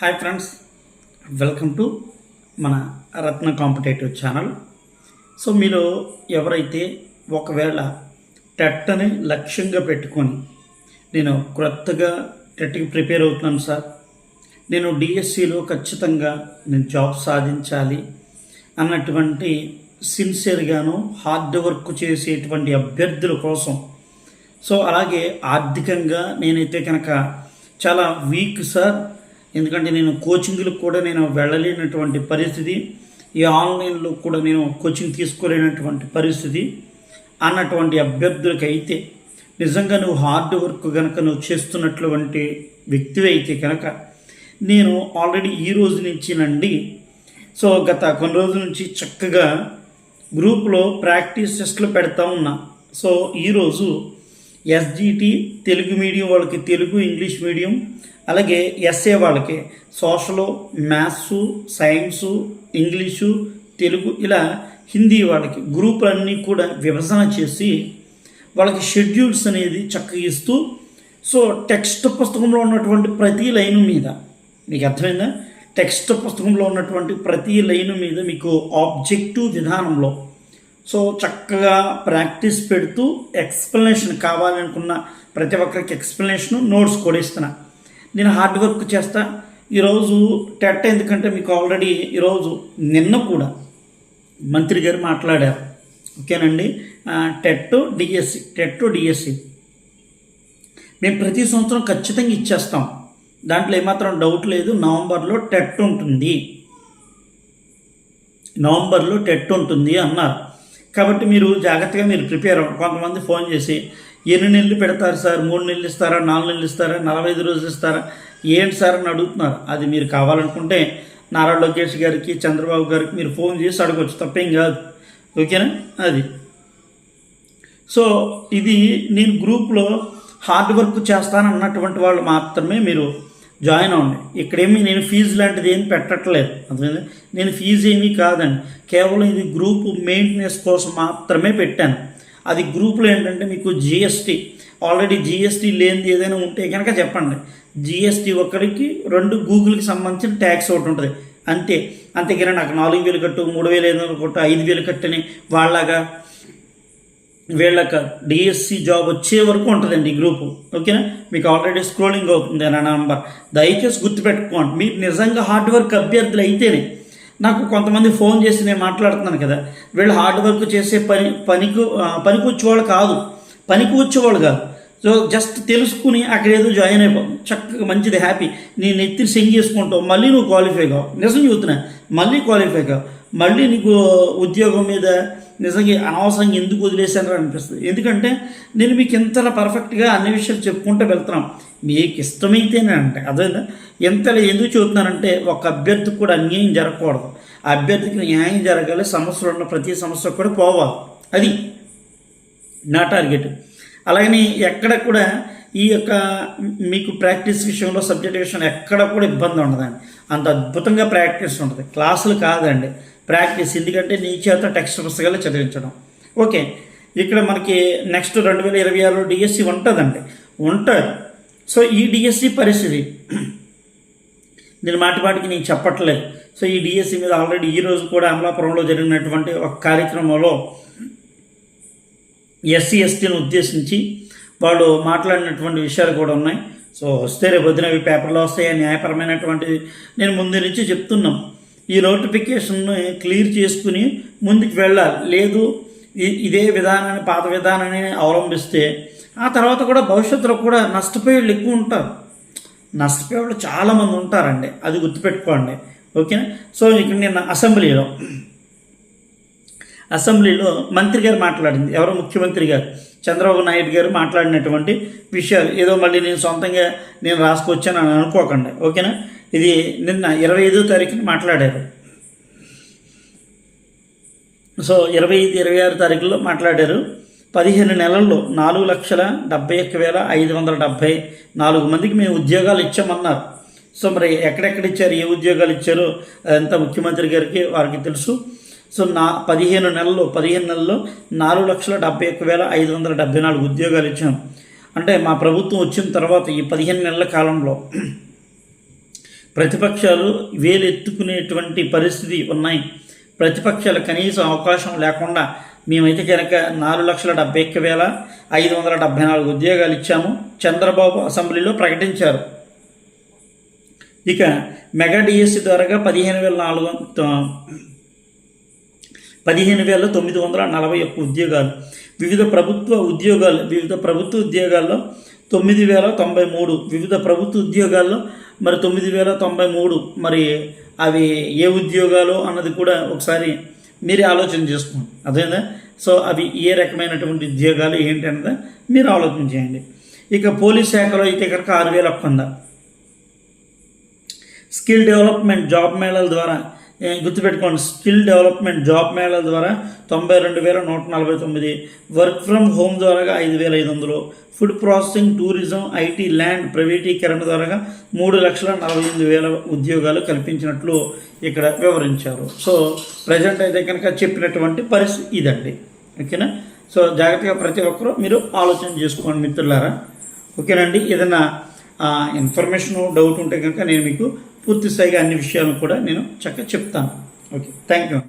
Hi friends welcome to మన రత్న competitive channel so మీరు ఎవరైతే ఒకవేళ టెట్టని లక్ష్యంగా పెట్టుకొని నేను క్రొత్తగా టెట్కి ప్రిపేర్ అవుతున్నాను సార్. నేను డిఎస్సిలో ఖచ్చితంగా నేను జాబ్ సాధించాలి అన్నటువంటి సిన్సియర్గాను హార్డ్ వర్క్ చేసేటువంటి అభ్యర్థుల కోసం. సో అలాగే ఆర్థికంగా నేనైతే కనుక చాలా వీక్ సార్ ఎందుకంటే నేను కోచింగ్లకు కూడా నేను వెళ్ళలేనటువంటి పరిస్థితి ఈ ఆన్లైన్లో కూడా నేను కోచింగ్ తీసుకోలేనటువంటి పరిస్థితి అన్నటువంటి అభ్యర్థులకైతే నిజంగా నువ్వు హార్డ్ వర్క్ కనుక నువ్వు చేస్తున్నటువంటి వ్యక్తివి అయితే కనుక నేను ఆల్రెడీ ఈ రోజు నుంచి నండి సో గత కొన్ని రోజుల నుంచి చక్కగా గ్రూప్లో ప్రాక్టీస్ టెస్ట్లు పెడతా ఉన్నా. సో ఈరోజు ఎస్జిటి తెలుగు మీడియం వాళ్ళకి తెలుగు ఇంగ్లీష్ మీడియం అలాగే ఎస్ఏ వాళ్ళకి social maths science English Telugu ఇలా హిందీ వాళ్ళకి గ్రూపులన్నీ కూడా విభజన చేసి వాళ్ళకి షెడ్యూల్స్ అనేది చక్కగా ఇస్తూ సో టెక్స్ట్ పుస్తకంలో ఉన్నటువంటి ప్రతి లైను మీద మీకు అర్థమైందా? టెక్స్ట్ పుస్తకంలో ఉన్నటువంటి ప్రతి లైను మీద మీకు ఆబ్జెక్టివ్ విధానంలో సో చక్కగా ప్రాక్టీస్ పెడుతూ ఎక్స్ప్లెనేషన్ కావాలనుకున్న ప్రతి ఒక్కరికి ఎక్స్ప్లెనేషన్ నోట్స్ కూడా ఇస్తున్నా నేను హార్డ్ వర్క్ చేస్తా. ఈరోజు టెట్ ఎందుకంటే మీకు ఆల్రెడీ ఈరోజు నిన్న కూడా మంత్రి గారు మాట్లాడారు. ఓకేనండి? TET DSC TET DSC. మేము ప్రతి సంవత్సరం ఖచ్చితంగా ఇచ్చేస్తాం. దాంట్లో ఏమాత్రం డౌట్ లేదు. నవంబర్లో టెట్ ఉంటుంది. నవంబర్లో టెట్ ఉంటుంది అన్నారు. కాబట్టి మీరు జాగ్రత్తగా మీరు ప్రిపేర్ అవ్వండి. కొంతమంది ఫోన్ చేసి ఎన్ని నెలలు పెడతారు సార్? మూడు నెలలు ఇస్తారా? నాలుగు నెలలు ఇస్తారా? నలభై ఐదు రోజులు ఇస్తారా? ఏంటి సార్ అని అడుగుతున్నారు. అది మీరు కావాలనుకుంటే నారా లోకేష్ గారికి చంద్రబాబు గారికి మీరు ఫోన్ చేసి అడగవచ్చు తప్పేం కాదు. ఓకేనా? అది. సో ఇది నేను గ్రూప్లో హార్డ్ వర్క్ చేస్తాను అన్నటువంటి వాళ్ళు మాత్రమే మీరు జాయిన్ అవ్వండి. ఇక్కడేమి నేను ఫీజు లాంటిది ఏమి పెట్టట్లేదు. అందుకని నేను ఫీజు ఏమీ కాదండి. కేవలం ఇది గ్రూప్ మెయింటెనెన్స్ కోసం మాత్రమే పెట్టాను. అది గ్రూప్లో ఏంటంటే మీకు జిఎస్టీ ఆల్రెడీ జిఎస్టీ లేనిది ఏదైనా ఉంటే కనుక చెప్పండి. జిఎస్టీ ఒకరికి రెండు గూగుల్కి సంబంధించిన ట్యాక్స్ ఒకటి ఉంటుంది. అంతే. అంతేకాని నాకు నాలుగు వేలు కట్టు మూడు వేలు ఐదు వందలు కట్టు ఐదు వేలు కట్టని వాళ్ళగా వీళ్ళకి డిఎస్సి జాబ్ వచ్చే వరకు ఉంటుందండి ఈ గ్రూపు ఓకేనా? మీకు ఆల్రెడీ స్క్రోలింగ్ అవుతుంది నా నంబర్ దయచేసి గుర్తుపెట్టుకోండి. మీరు నిజంగా హార్డ్ వర్క్ అభ్యర్థులు అయితేనే నాకు కొంతమంది ఫోన్ చేసి నేను మాట్లాడుతున్నాను కదా. వీళ్ళు హార్డ్ వర్క్ చేసే పని పనికి పనికి వచ్చేవాళ్ళు కాదు. పనికి వచ్చేవాళ్ళు కాదు. సో జస్ట్ తెలుసుకుని అక్కడ ఏదో జాయిన్ అయిపో చక్కగా మంచిది హ్యాపీ నీ నెత్తిని సెండ్ చేసుకుంటావు. మళ్ళీ నువ్వు క్వాలిఫై కావు. నిజం చెబుతున్నా. మళ్ళీ క్వాలిఫై కావు. మళ్ళీ నీకు ఉద్యోగం మీద నిజంగా అనవసరంగా ఎందుకు వదిలేశాను అనిపిస్తుంది. ఎందుకంటే నేను మీకు ఇంతలా పర్ఫెక్ట్గా అన్ని విషయాలు చెప్పుకుంటూ వెళ్తున్నాం. మీకు ఇష్టమైతేనే అంటే అదే ఇంతలో ఎందుకు చెబుతున్నానంటే ఒక అభ్యర్థికి కూడా అన్యాయం జరగకూడదు. ఆ అభ్యర్థికి న్యాయం జరగాలి సమస్యలు ఉన్న ప్రతి సమస్య కూడా పోవాలి. అది నా టార్గెట్ అలాగని ఎక్కడ కూడా ఈ యొక్క మీకు ప్రాక్టీస్ విషయంలో సబ్జెక్ట్ విషయంలో ఎక్కడ కూడా ఇబ్బంది ఉండదండి. అంత అద్భుతంగా ప్రాక్టీస్ ఉంటుంది. క్లాసులు కాదండి. ప్రాక్టీస్ ఎందుకంటే నీ చేత టెక్స్ట్ పుస్తకాలు చదివించడం. ఓకే ఇక్కడ మనకి నెక్స్ట్ రెండు వేల ఇరవై ఆరులో డిఎస్సి ఉంటుందండి. ఉంటుంది. సో ఈ డిఎస్సి పరిస్థితి. నేను మాటి మాటికి నేను చెప్పట్లేదు. సో ఈ డిఎస్సి మీద ఆల్రెడీ ఈ రోజు కూడా అమలాపురంలో జరిగినటువంటి ఒక కార్యక్రమంలో ఎస్సీ ఎస్టీని ఉద్దేశించి వాళ్ళు మాట్లాడినటువంటి విషయాలు కూడా ఉన్నాయి. సో వస్తే రేపు వదిన అవి పేపర్లో వస్తాయి? న్యాయపరమైనటువంటి నేను ముందు నుంచి చెప్తున్నాం. ఈ నోటిఫికేషన్ను క్లియర్ చేసుకుని ముందుకు వెళ్ళాలి. లేదు ఇదే విధానాన్ని పాత విధానాన్ని అవలంబిస్తే ఆ తర్వాత కూడా భవిష్యత్తులో కూడా నష్టపోయే వాళ్ళు ఎక్కువ ఉంటారు. నష్టపోయే వాళ్ళు చాలామంది ఉంటారండి. అది గుర్తుపెట్టుకోండి. ఓకేనా? సో ఇక్కడ నిన్న అసెంబ్లీలో అసెంబ్లీలో మంత్రి గారు మాట్లాడింది. ఎవరో ముఖ్యమంత్రి గారు. చంద్రబాబు నాయుడు గారు మాట్లాడినటువంటి విషయాలు. ఏదో మళ్ళీ నేను సొంతంగా నేను రాసుకొచ్చాను అని అనుకోకండి. ఓకేనా? ఇది నిన్న ఇరవై ఐదో తారీఖున మాట్లాడారు. సో ఇరవై ఐదు ఇరవై ఆరు తారీఖులో మాట్లాడారు. పదిహేను నెలల్లో నాలుగు లక్షల డెబ్బై ఒక్క వేల ఐదు వందల డెబ్బై నాలుగు మందికి మేము ఉద్యోగాలు ఇచ్చామన్నారు. సో మరి ఎక్కడెక్కడ ఇచ్చారు? ఏ ఉద్యోగాలు ఇచ్చారో? అదంతా ముఖ్యమంత్రి గారికి వారికి తెలుసు. సో నా పదిహేను నెలలు పదిహేను నెలల్లో నాలుగు లక్షల డెబ్బై ఒక్క వేల ఐదు వందల డెబ్బై నాలుగు ఉద్యోగాలు ఇచ్చాం అంటే మా ప్రభుత్వం వచ్చిన తర్వాత ఈ పదిహేను నెలల కాలంలో ప్రతిపక్షాలు వేలెత్తుకునేటువంటి పరిస్థితి ఉన్నాయి. ప్రతిపక్షాలు కనీసం అవకాశం లేకుండా మేమైతే కనుక నాలుగు లక్షల డెబ్బై ఒక్క వేల ఐదు వందల డెబ్బై నాలుగు ఉద్యోగాలు ఇచ్చాము. చంద్రబాబు అసెంబ్లీలో ప్రకటించారు. ఇక మెగా డిఎస్సి ద్వారాగా పదిహేను వేల నాలుగు పదిహేను వేల తొమ్మిది వందల నలభై ఒక్క ఉద్యోగాలు. వివిధ ప్రభుత్వ ఉద్యోగాలు వివిధ ప్రభుత్వ ఉద్యోగాల్లో తొమ్మిది వేల తొంభై మూడు. వివిధ ప్రభుత్వ ఉద్యోగాల్లో మరి తొమ్మిది వేల తొంభై మూడు. మరి అవి ఏ ఉద్యోగాలు అన్నది కూడా ఒకసారి మీరే ఆలోచన చేసుకోండి. అదేనా సో అవి ఏ రకమైనటువంటి ఉద్యోగాలు ఏంటి అన్నది మీరు ఆలోచన చేయండి. ఇక పోలీస్ శాఖలో అయితే కనుక ఆరు వేల ఒక్క స్కిల్ డెవలప్మెంట్ జాబ్ మేళాల ద్వారా గుర్తుపెట్టుకోండి స్కిల్ డెవలప్మెంట్ జాబ్ మేళాల ద్వారా తొంభై రెండు వేల నూట నలభై తొమ్మిది వర్క్ ఫ్రమ్ హోమ్ ద్వారాగా ఐదు వేల ఐదు వందలు food processing tourism IT land ప్రైవేటీకరణ ద్వారా మూడు లక్షల నలభై ఎనిమిది వేల ఉద్యోగాలు కల్పించినట్లు ఇక్కడ వివరించారు. సో ప్రజెంట్ అయితే కనుక చెప్పినటువంటి పరిస్థితి ఇదండి. ఓకేనా? సో జాగ్రత్తగా ప్రతి ఒక్కరూ మీరు ఆలోచన చేసుకోండి మిత్రులారా. ఓకేనండి ఏదైనా ఇన్ఫర్మేషన్ డౌట్ ఉంటే కనుక నేను మీకు పూర్తి స్థాయిగా అన్ని విషయాలను కూడా నేను చక్కగా చెప్తాను. Okay thank you